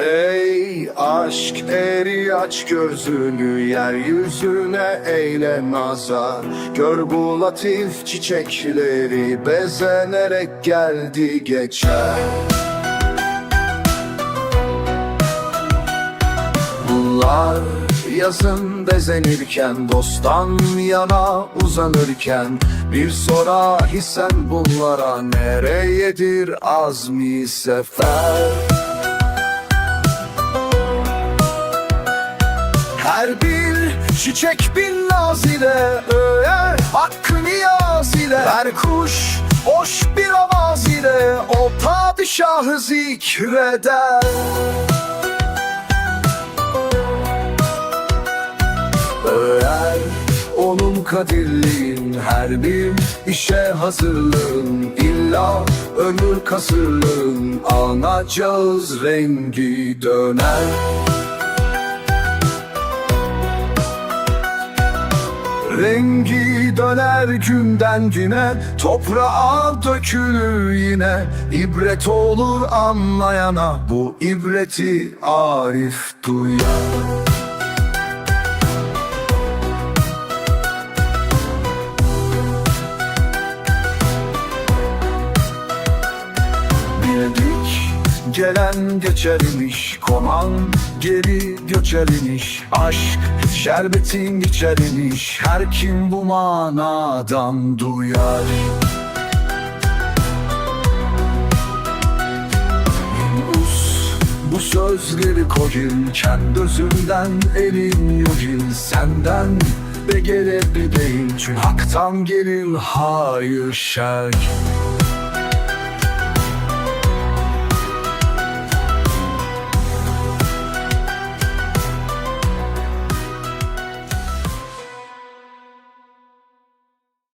Ey aşk eri aç gözünü yeryüzüne eyle nazar. Gör bu latif çiçekleri bezenerek geldi geçer. Bunlar yazın bezenirken Dosttan yana uzanırken. Bir sorar isen bunlara Nereyedir azmi sefer çiçek bin naz ile Öğer hakkı niyaz ile. Her kuş hoş bir avaz ile O padişahı zikreder Öğer onun kadirliğin her bir işe hazırlığın. İlla ömür kasırlığın anacağız rengi döner Rengi döner günden güne Toprağa dökülür yine. İbret olur anlayana Bu ibreti Arif duyar gelen geçer imiş Konan geri göçer imiş Aşk şerbetin geçer imiş Her kim bu manadan duyar. Bu sözleri koyun Kendi özünden elin yocun Senden be gelebi değil Çünkü haktan gelir hayır şer